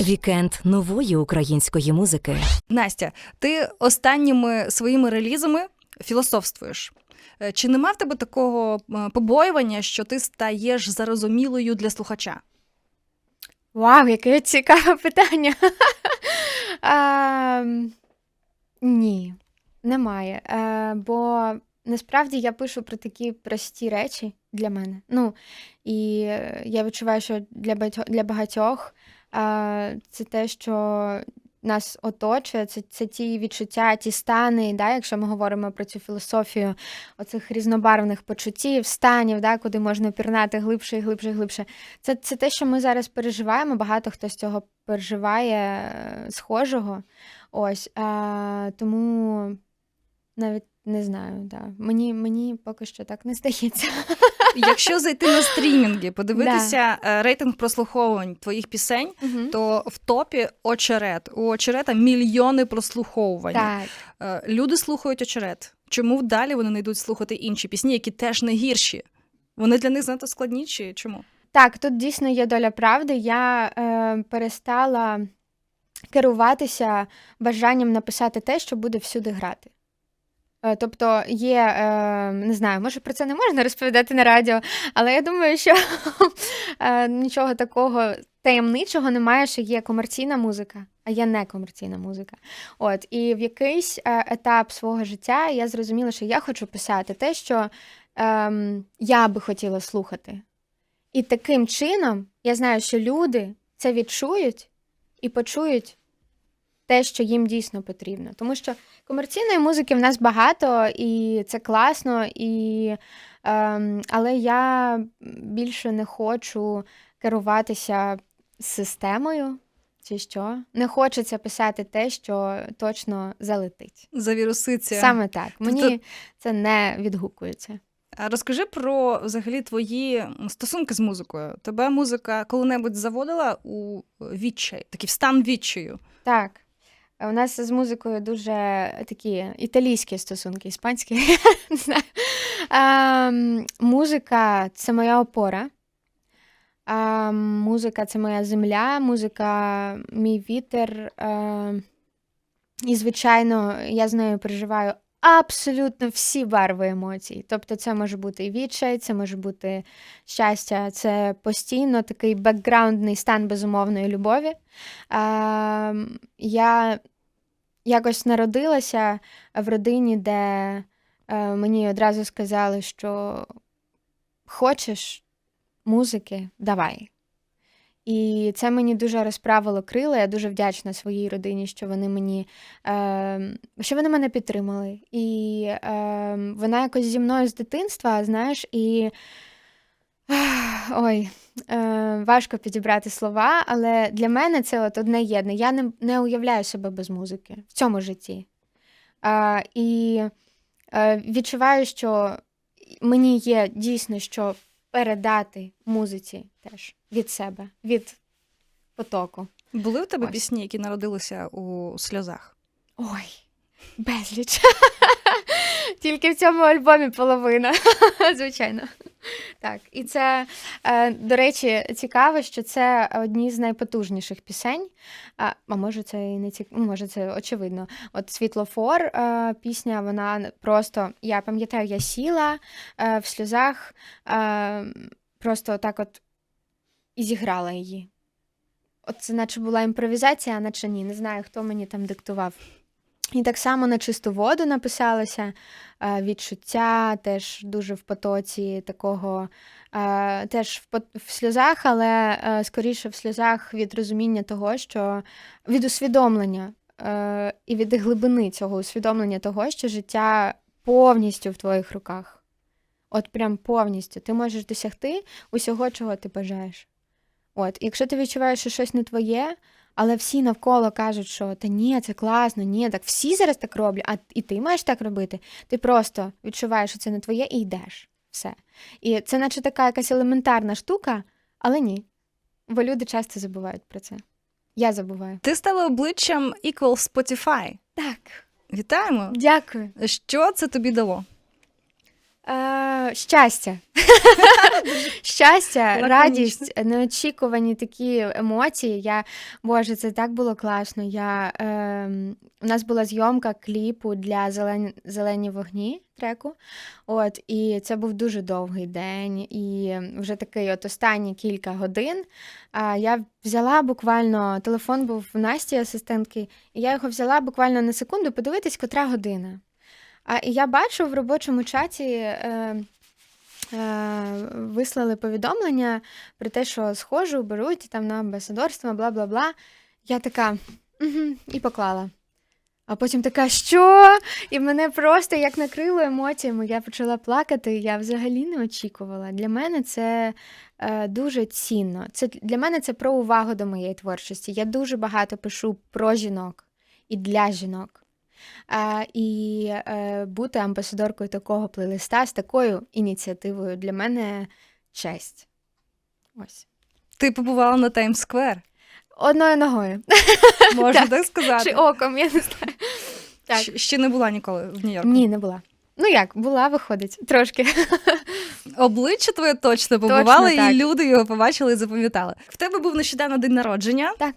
Вікенд нової української музики. Настя, ти останніми своїми релізами філософствуєш. Е, Чи нема в тебе такого е, побоювання, що ти стаєш зарозумілою для слухача? Вау, яке цікаве питання. а, ні, немає. Е, бо насправді я пишу про такі прості речі для мене. Ну, і е, я відчуваю, що для багатьох, для багатьох е, це те, що нас оточує, це, це ті відчуття, ті стани, да, якщо ми говоримо про цю філософію оцих різнобарвних почуттів, станів, да, куди можна пірнати глибше і глибше і глибше. Це, це те, що ми зараз переживаємо. Багато хто з цього переживає е, схожого. Ось. А, тому навіть не знаю, да. мені, мені поки що так не здається. Якщо зайти на стрімінги, подивитися е, рейтинг прослуховувань твоїх пісень, Мгм. то в топі очерет. У очерета мільйони прослуховувань. Так. Е, Люди слухають очерет. Чому далі вони не йдуть слухати інші пісні, які теж не гірші? Вони для них занадто складні чи чому? Так, тут дійсно є доля правди. Я е, перестала керуватися бажанням написати те, що буде всюди грати. Е, Тобто є, е, не знаю, може про це не можна розповідати на радіо, але я думаю, що е, нічого такого таємничого немає, що є комерційна музика, а є некомерційна музика. От, і в якийсь е, етап свого життя я зрозуміла, що я хочу писати те, що ем, я би хотіла слухати. І таким чином я знаю, що люди це відчують і почують те, що їм дійсно потрібно. Тому що комерційної музики в нас багато, і це класно, і, ем, але я більше не хочу керуватися системою. Чи що? Не хочеться писати те, що точно залетить. Завіруситься. Саме так. Мені Тобто- це не відгукується. Розкажи про взагалі твої стосунки з музикою. Тебе музика коли-небудь заводила у відчай, такий в стан відчаю. Так. У нас з музикою дуже такі італійські стосунки, іспанські. Ем, музика це моя опора. Ем, музика це моя земля, музика мій вітер. Ем, і, звичайно, я з нею переживаю абсолютно всі барви емоцій. Тобто, це може бути і відчай, це може бути щастя, це постійно такий бекграундний стан безумовної любові. Ем, я якось народилася в родині, де е, мені одразу сказали, що хочеш музики, давай. І це мені дуже розправило крила. Я дуже вдячна своїй родині, що вони мені е, що вони мене підтримали. І е, вона якось зі мною з дитинства, знаєш, і ой, е, важко підібрати слова, але для мене це от одне єдне. Я не, не уявляю себе без музики в цьому житті. Е, і е, відчуваю, що мені є дійсно що передати музиці теж від себе, від потоку. Були в тебе Ось. пісні, які народилися у сльозах? Ой, безліч. Тільки в цьому альбомі половина, звичайно. Так, і це, е, до речі, цікаво, що це одні з найпотужніших пісень. А, може, це і не цік... ну, може, це очевидно. От світлофор, е, пісня, вона просто. Я пам'ятаю, я сіла е, в сльозах, просто так от і зіграла її. От це наче була імпровізація, а наче ні. Не знаю, хто мені там диктував. І так само на чисту воду написалося е, відчуття, теж дуже в потоці такого, е, теж в, сльозах, але е, скоріше в сльозах від розуміння того, що від усвідомлення і від глибини цього усвідомлення того, що життя повністю в твоїх руках. От прям повністю. Ти можеш досягти усього, чого ти бажаєш. От, якщо ти відчуваєш, що щось не твоє, але всі навколо кажуть, що та ні, це класно, ні, так всі зараз так роблять, а і ти маєш так робити. Ти просто відчуваєш, що це не твоє, і йдеш. Все. І це, наче така якась елементарна штука, але ні. Бо люди часто забувають про це. Я забуваю. Ти стала обличчям Equal Spotify. Так, Вітаємо! дякую. Що це тобі дало? Е, щастя. щастя, Лаконічно. радість, неочікувані такі емоції. Я, Боже, це так було класно. Я, е, у нас була зйомка кліпу для зелені, зелені вогні треку. От, і це був дуже довгий день. І вже такий от останні кілька годин. А я взяла буквально телефон був в Насті асистентки, і я його взяла буквально на секунду подивитись, котра година. А і я бачу в робочому чаті е, е, вислали повідомлення про те, що схожу, беруть там на амбасадорство, бла бла бла. Я така угу, і поклала. А потім така, що? І мене просто як накрило емоціями. Я почала плакати. Я взагалі не очікувала. Для мене це е, дуже цінно. Це для мене це про увагу до моєї творчості. Я дуже багато пишу про жінок і для жінок. І е, бути амбасадоркою такого плейлиста з такою ініціативою для мене честь. Ось. Ти побувала на Таймс-сквер, Одною ногою. можна Так. так сказати. Чи оком, я не знаю. Так. Ще не була ніколи в Нью-Йорку. Ні, не була. Ну як, була, виходить, трошки. Обличчя твоє точно побувало, Точно, і люди його побачили і запам'ятали. В тебе був нещодавно день народження. Так.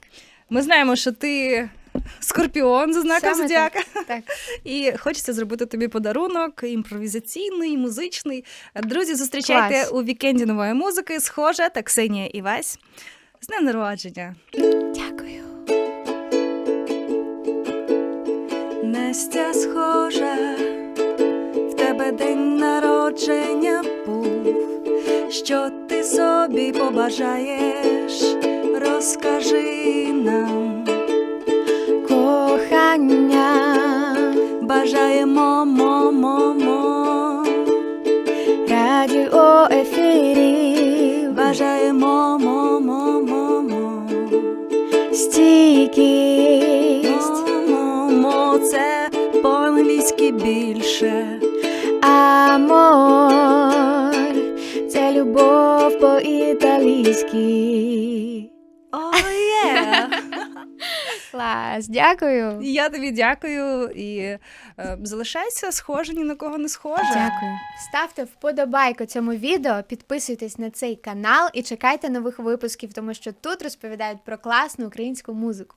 Ми знаємо, що ти скорпіон за знаком Саме зодіака. Так. І хочеться зробити тобі подарунок імпровізаційний, музичний. Друзі, зустрічайте Клас. у вікенді нової музики. Схожа та Ксенія Івась. З днем народження. Дякую. Настя схожа, в тебе день народження був. Що ти собі побажаєш, розкажи нам. Бажаємо мо мо мо Радіо ефірів. Бажаємо мо мо мо мо Стійкість. мо мо це по-англійськи більше. Амор. Це любов по-італійськи. Клас, дякую. Я тобі дякую і е, залишайся схожа, ні на кого не схожа. Дякую. Ставте вподобайку цьому відео, підписуйтесь на цей канал і чекайте нових випусків, тому що тут розповідають про класну українську музику.